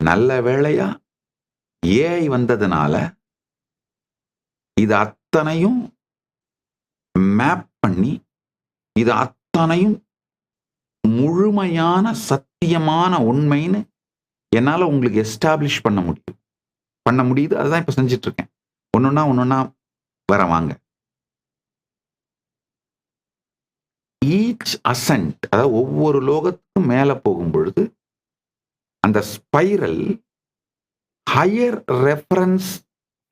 நல்ல வேளையா? ஏஐ வந்ததுனால இது அத்தனையும் மேப் பண்ணி இது அத்தனையும் முழுமையான சத்தியமான உண்மைன்னு என்னால உங்களுக்கு எஸ்டாப்ளிஷ் பண்ண முடியும். பண்ண முடியுது அதுதான் இப்போ செஞ்சுட்டு இருக்கேன் ஒன்றுன்னா ஒன்னொன்னா வர வாங்க. ஈச் அசன்ட் அதாவது ஒவ்வொரு லோகத்துக்கும் மேல போகும் பொழுது அந்த spiral higher reference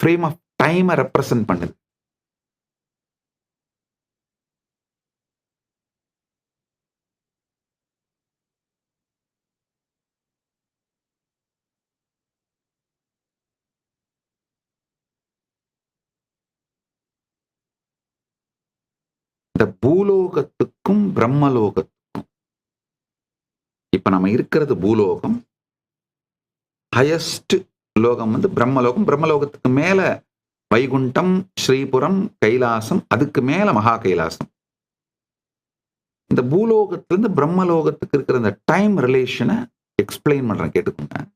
frame of டைமை ரெப்ரசன்ட் பண்ணுது. இந்த பூலோகத்துக்கும் பிரம்மலோகத்துக்கும் இப்ப நம்ம இருக்கிறது பூலோகம் ஹையஸ்ட் லோகம் வந்து பிரம்மலோகம். பிரம்மலோகத்துக்கு மேல வைகுண்டம் ஸ்ரீபுரம் கைலாசம் அதுக்கு மேல மகா கைலாசம். இந்த பூலோகத்திலிருந்து பிரம்மலோகத்துக்கு இருக்கிற இந்த டைம் ரிலேஷனை எக்ஸ்பிளைன் பண்றேன் கேட்டுக்கோங்க.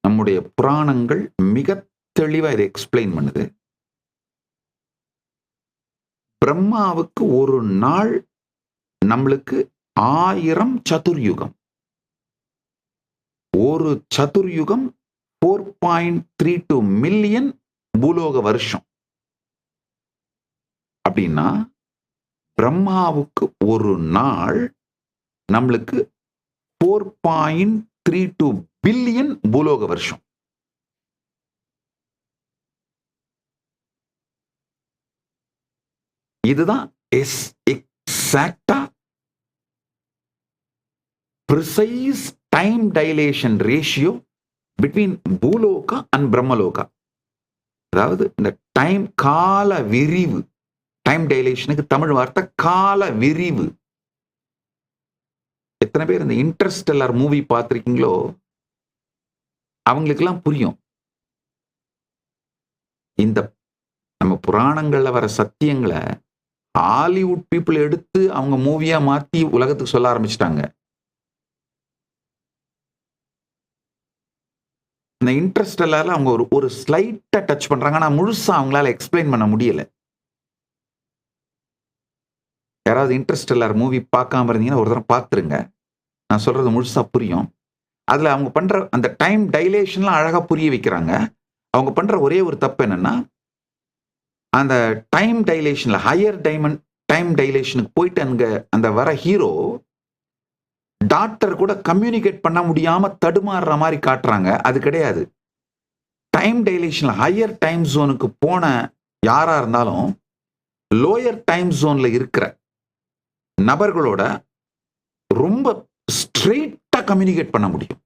நம்முடைய புராணங்கள் மிக தெளிவா இதை எக்ஸ்பிளைன் பண்ணுது. பிரம்மாவுக்கு ஒரு நாள் நம்மளுக்கு ஆயிரம் சதுர்யுகம். ஒரு சதுர்யுகம் four point three two million Bhuloka வருஷம். அப்படின்னா பிரம்மாவுக்கு ஒரு நாள் நம்மளுக்கு four point three two billion Bhuloka வருஷம். இதுதான் எஸ் எக்ஸாக்டா precise time dilation ratio between Bhuloka and Brahmaloka. அதாவது இந்த டைம் கால விரிவு டைம் டைலேஷனுக்கு தமிழ் வார்த்தை கால விரிவு. எத்தனை பேர் இந்த இன்டர்ஸ்டெல்லார் மூவி பார்த்துருக்கீங்களோ அவங்களுக்கெல்லாம் புரியும். இந்த நம்ம புராணங்கள்ல வர சத்தியங்களை ஹாலிவுட் பீப்புள் எடுத்து அவங்க மூவியாக மாற்றி உலகத்துக்கு சொல்ல ஆரம்பிச்சிட்டாங்க. இந்த இன்ட்ரெஸ்ட் எல்லாரும் அவங்க ஒரு ஒரு ஸ்லைட்டாக டச் பண்ணுறாங்க ஆனால் முழுசாக அவங்களால எக்ஸ்பிளைன் பண்ண முடியல. யாராவது இன்ட்ரெஸ்ட் எல்லாரும் மூவி பார்க்காம இருந்தீங்கன்னா ஒரு தரம் பார்த்துருங்க. நான் சொல்கிறது முழுசாக புரியும். அதில் அவங்க பண்ணுற அந்த டைம் டைலேஷன்லாம் அழகாக புரிய வைக்கிறாங்க. அவங்க பண்ணுற ஒரே ஒரு தப்பு என்னென்னா அந்த டைம் டைலேஷனில் ஹையர் டைமண்ட் டைம் டைலேஷனுக்கு போயிட்டு அங்கே அந்த வர ஹீரோ டாக்டர் கூட கம்யூனிகேட் பண்ண முடியாம தடுமாறுற மாதிரி காட்டுறாங்க. அது கிடையாது. டைம் டைலேஷன்ல ஹையர் டைம் ஜோனுக்கு போன யாரா இருந்தாலும் லோயர் டைம் ஜோன்ல இருக்கிற நபர்களோட ரொம்ப ஸ்ட்ரெயிட்டா கம்யூனிகேட் பண்ண முடியும்.